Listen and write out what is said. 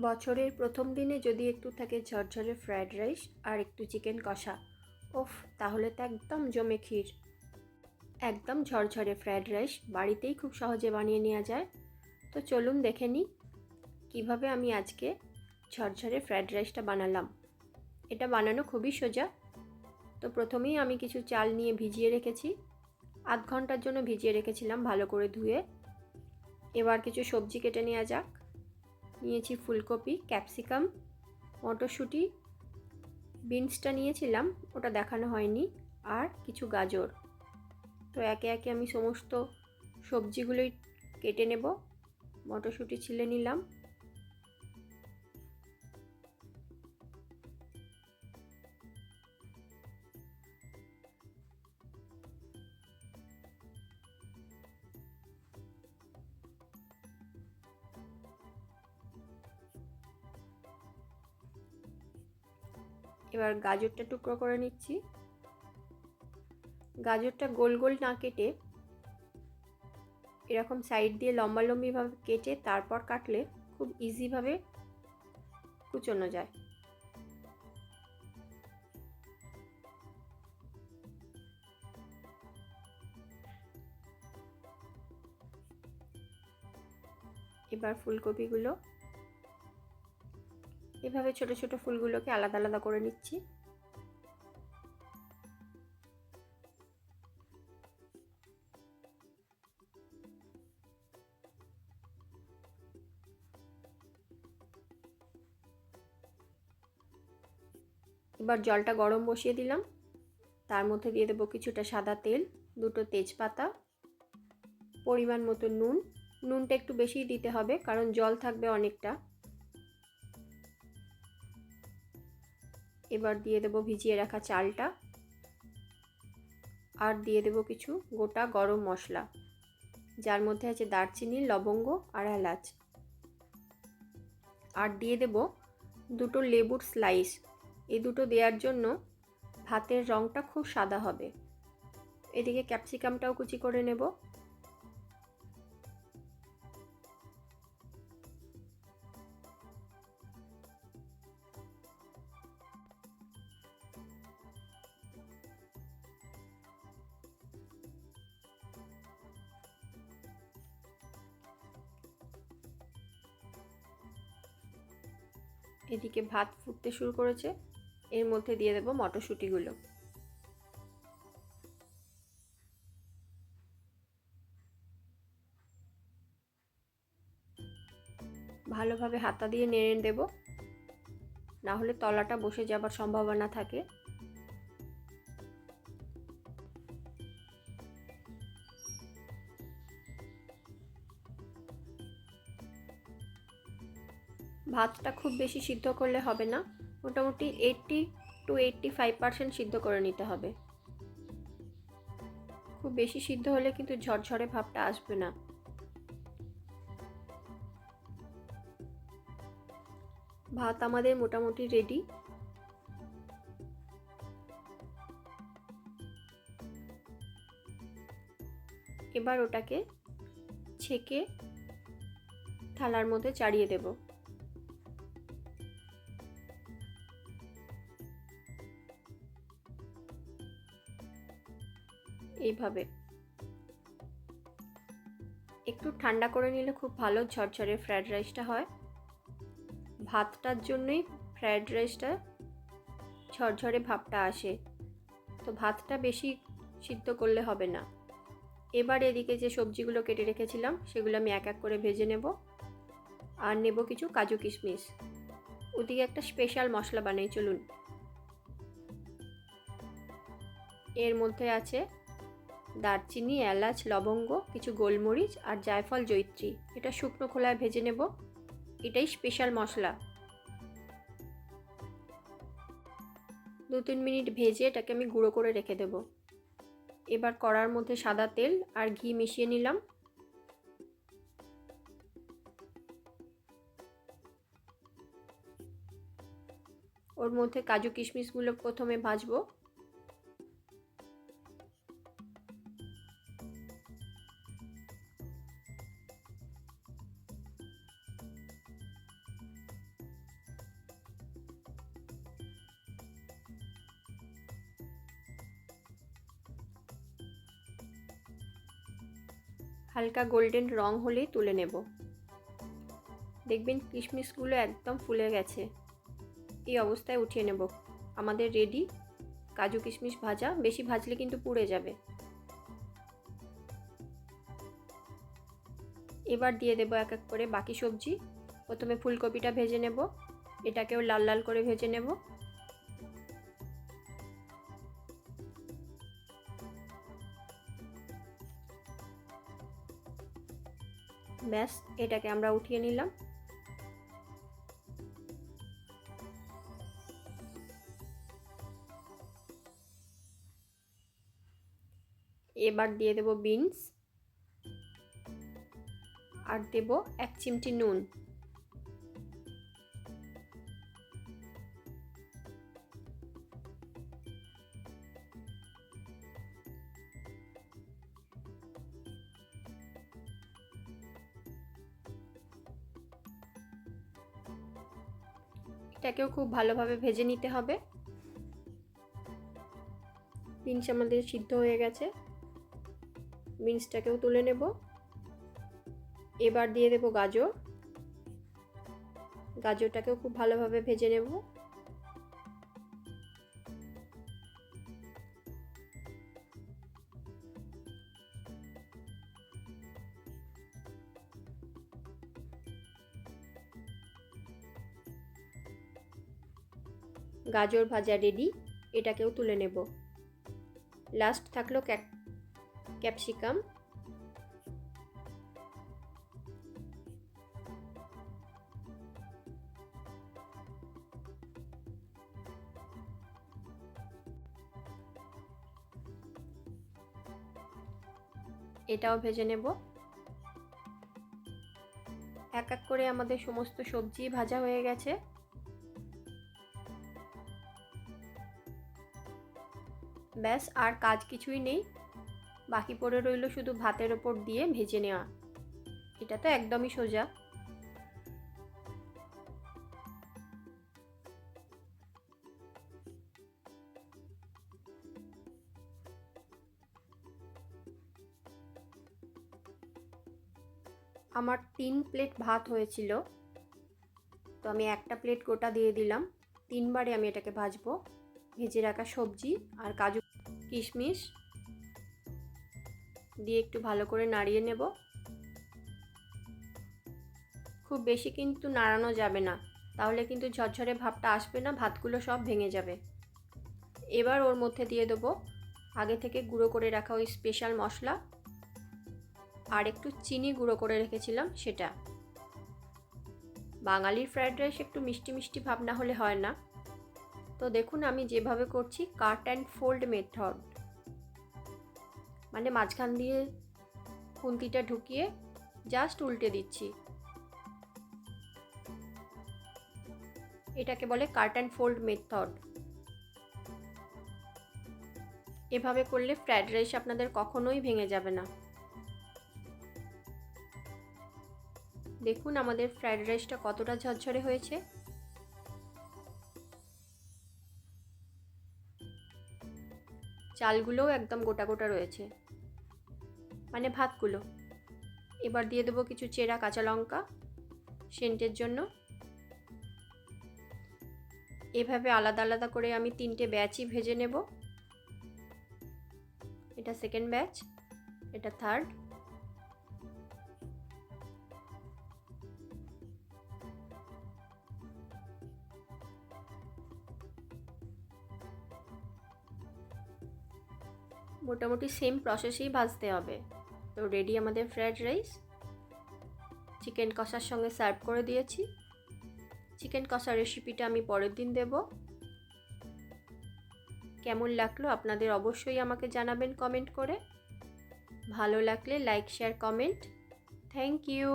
বছরের প্রথম দিনে যদি একটু থাকে ঝরঝরে ফ্রায়েড রাইস আর একটু চিকেন কষা। ওফ, তাহলে তো একদম জমে ক্ষীর। একদম ঝরঝরে ফ্রায়েড রাইস বাড়িতেই খুব সহজে বানিয়ে নেওয়া যায়। তো চলুন দেখে নিই কীভাবে আমি আজকে ঝরঝরে ফ্রায়েড রাইসটা বানালাম। এটা বানানো খুবই সোজা। তো প্রথমেই আমি কিছু চাল নিয়ে ভিজিয়ে রেখেছি। আধ ঘণ্টার জন্য ভিজিয়ে রেখেছিলাম ভালো করে ধুয়ে। এবার কিছু সবজি কেটে নেওয়া যাক। নিয়েছি ফুলকপি, ক্যাপসিকাম, মটরশুঁটি, বিনসটা নিয়েছিলাম, ওটা দেখানো হয়নি, আর কিছু গাজর। তো একে একে আমি সমস্ত সবজিগুলোই কেটে নেব, মটরশুঁটি ছিলে নিলাম এবার গাজরটা টুকরো করে নিচ্ছি। গাজরটা গোল গোল না কেটে এরকম সাইড দিয়ে লম্বা লম্বিভাবে কেটে তারপর কাটলে খুব ইজিভাবে কুচনো যায়। এবার ফুলকপিগুলো এভাবে ছোট ছোট ফুলগুলোকে আলাদা আলাদা করে নিচ্ছি। এবার জলটা গরম বসিয়ে দিলাম। তার মধ্যে দিয়ে দেবো কিছুটা সাদা তেল, দুটো তেজপাতা, পরিমাণ মতো নুন। নুনটা একটু বেশিই দিতে হবে, কারণ জল থাকবে অনেকটা। এবার দিয়ে দেবো ভিজিয়ে রাখা চালটা। আর দিয়ে দেবো কিছু গোটা গরম মশলা, যার মধ্যে আছে দারচিনি, লবঙ্গ আর এলাচ। আর দিয়ে দেব দুটো লেবুর স্লাইস। এই দুটো দেওয়ার জন্য ভাতের রঙটা খুব সাদা হবে। এদিকে ক্যাপসিকামটাও কুচি করে নেব। এদিকে ভাত ফুটতে শুরু করেছে। এর মধ্যে দিয়ে দেবো মটরশুঁটিগুলো। ভালোভাবে হাতা দিয়ে নেড়ে দেব। না হলে তলাটা বসে যাবার সম্ভাবনা থাকে। ভাতটা খুব বেশি সিদ্ধ করলে হবে না। মোটামুটি eighty two eighty five percent সিদ্ধ করে নিতে হবে। খুব বেশি সিদ্ধ হলে কিন্তু ঝরঝরে ভাবটা আসবে না। ভাত আমাদের মোটামুটি রেডি এবার ওটাকে ছেঁকে থালার মধ্যে চাড়িয়ে দেবো। এইভাবে। একটু ঠান্ডা করে নিলে খুব ভালো, ঝরঝরে ফ্রায়েড রাইসটা হয়। ভাতটার জন্যই ফ্রায়েড রাইসটা ঝরঝরে ভাবটা আসে। তো ভাতটা বেশি সিদ্ধ করলে হবে না। এবার এদিকে যে সবজিগুলো কেটে রেখেছিলাম, সেগুলো আমি এক এক করে ভেজে নেব। আর নেব কিছু কাজু কিশমিশ। ওদিকে একটা স্পেশাল মশলা বানাই, চলুন। এর মধ্যে আছে দারচিনি, এলাচ, লবঙ্গ, কিছু গোলমরিচ আর জায়ফল জৈত্রী এটা শুকনো খোলায় ভেজে নেব। এটাই স্পেশাল মশলা। দু তিন মিনিট ভেজে এটাকে আমি গুঁড়ো করে রেখে দেব। এবার কড়ার মধ্যে সাদা তেল আর ঘি মিশিয়ে নিলাম। ওর মধ্যে কাজু কিশমিশগুলো প্রথমে ভাজবো। হালকা গোল্ডেন রং হলেই তুলে নেব। দেখবেন কিশমিশগুলো একদম ফুলে গেছে। এই অবস্থায় উঠিয়ে নেব। আমাদের রেডি কাজু কিশমিশ ভাজা। বেশি ভাজলে কিন্তু পুড়ে যাবে। এবার দিয়ে দেবো এক এক করে বাকি সবজি। প্রথমে ফুলকপিটা ভেজে নেব। এটাকেও লাল লাল করে ভেজে নেব। ব্যাস এটাকে আমরা উঠিয়ে নিলাম। এবার দিয়ে দেব বিনস আর দেব এক চিমটি নুন। এটাকেও খুব ভালোভাবে ভেজে নিতে হবে। বিনস আমাদের সিদ্ধ হয়ে গেছে। বিনসটাকেও তুলে নেব। এবার দিয়ে দেব গাজর। গাজরটাকেও খুব ভালোভাবে ভেজে নেব। গাজর ভাজা রেডি, এটাকেও তুলে নেব। লাস্ট থাকল ক্যাপসিকাম। এটাও ভেজে নেব। এক এক করে আমাদের সমস্ত সবজি ভাজা হয়ে গেছে। ব্যাস, আর কাজ কিছুই নেই। বাকি পড়ে রইল শুধু ভাতের ওপর দিয়ে ভেজে নেওয়া। এটা তো একদমই সোজা। আমার তিন প্লেট ভাত হয়েছিল। তো আমি একটা প্লেট গোটা দিয়ে দিলাম। তিনবারে আমি এটাকে ভাজবো। ভেজে রাখা সবজি আর কাজু কিশমিশ দিয়ে একটু ভালো করে নাড়িয়ে নেব। খুব বেশি কিন্তু নাড়ানো যাবে না, তাহলে কিন্তু ঝরঝরে ভাবটা আসবে না, ভাতগুলো সব ভেঙে যাবে। এবার ওর মধ্যে দিয়ে দেবো আগে থেকে গুঁড়ো করে রাখা ওই স্পেশাল মশলা আর একটু চিনি গুঁড়ো করে রেখেছিলাম সেটা। বাঙালির ফ্রায়েড রাইস একটু মিষ্টি মিষ্টি ভাব না হলে হয় না। তো দেখুন আমি যেভাবে করছি কাট অ্যান্ড ফোল্ড মেথড মানে মাঝখান দিয়ে খুন্তিটা ঢুকিয়ে জাস্ট উল্টে দিচ্ছি। এটাকে বলে কাট অ্যান্ড ফোল্ড মেথড এভাবে করলে ফ্রায়েড রাইস আপনাদের কখনোই ভেঙে যাবে না। দেখুন আমাদের ফ্রায়েড রাইসটা কতটা ঝরঝরে হয়েছে। চালগুলোও একদম গোটা গোটা রয়েছে। মানে ভাতগুলো। এবার দিয়ে দেবো কিছু চেরা কাঁচা লঙ্কা সেন্টের জন্য। এভাবে আলাদা আলাদা করে আমি তিনটে ব্যাচই ভেজে নেব। এটা সেকেন্ড ব্যাচ এটা থার্ড মোটামুটি সেম প্রসেসেই ভাজতে হবে। তো রেডি আমাদের ফ্রায়েড রাইস চিকেন কষার সঙ্গে সার্ভ করে দিয়েছি। চিকেন কষার রেসিপিটা আমি পরের দিন দেব। কেমন লাগল আপনাদের অবশ্যই আমাকে জানাবেন কমেন্ট করে। ভালো লাগলে like share comment thank you